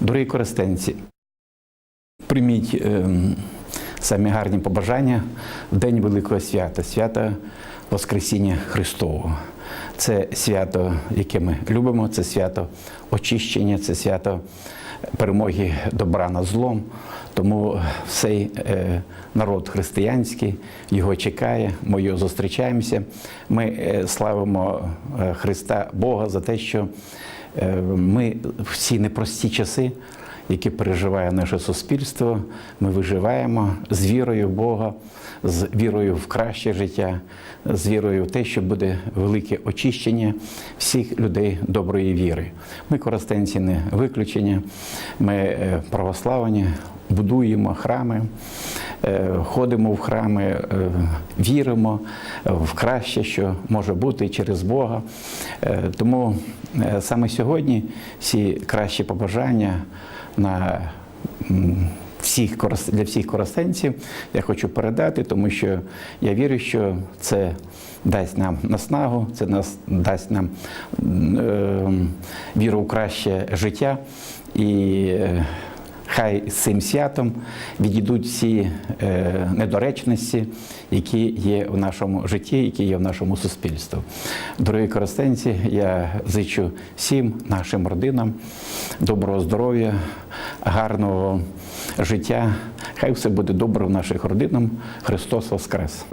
Дорогі користенці, прийміть е, самі гарні побажання в День Великого свята, свята Воскресіння Христового. Це свято, яке ми любимо, це свято очищення, це свято перемоги добра над злом. Тому цей е, народ християнський його чекає, ми його зустрічаємося. Ми е, славимо е, Христа Бога за те, що ми в ці непрості часи, які переживає наше суспільство, ми виживаємо з вірою в Бога, з вірою в краще життя, з вірою в те, що буде велике очищення всіх людей доброї віри. Ми коростенці не виключення, ми е, православні, будуємо храми, ходимо в храми, е, віримо в краще, що може бути через Бога. Е, Тому е, саме сьогодні всі кращі побажання на всіх для всіх коростенців я хочу передати, тому що я вірю, що це дасть нам наснагу, це нас дасть нам е, віру в краще життя і. Хай з цим святом відійдуть всі е, недоречності, які є в нашому житті, які є в нашому суспільстві. Дорогі користенці, я зичу всім нашим родинам доброго здоров'я, гарного життя. Хай все буде добре в наших родинах. Христос Воскрес!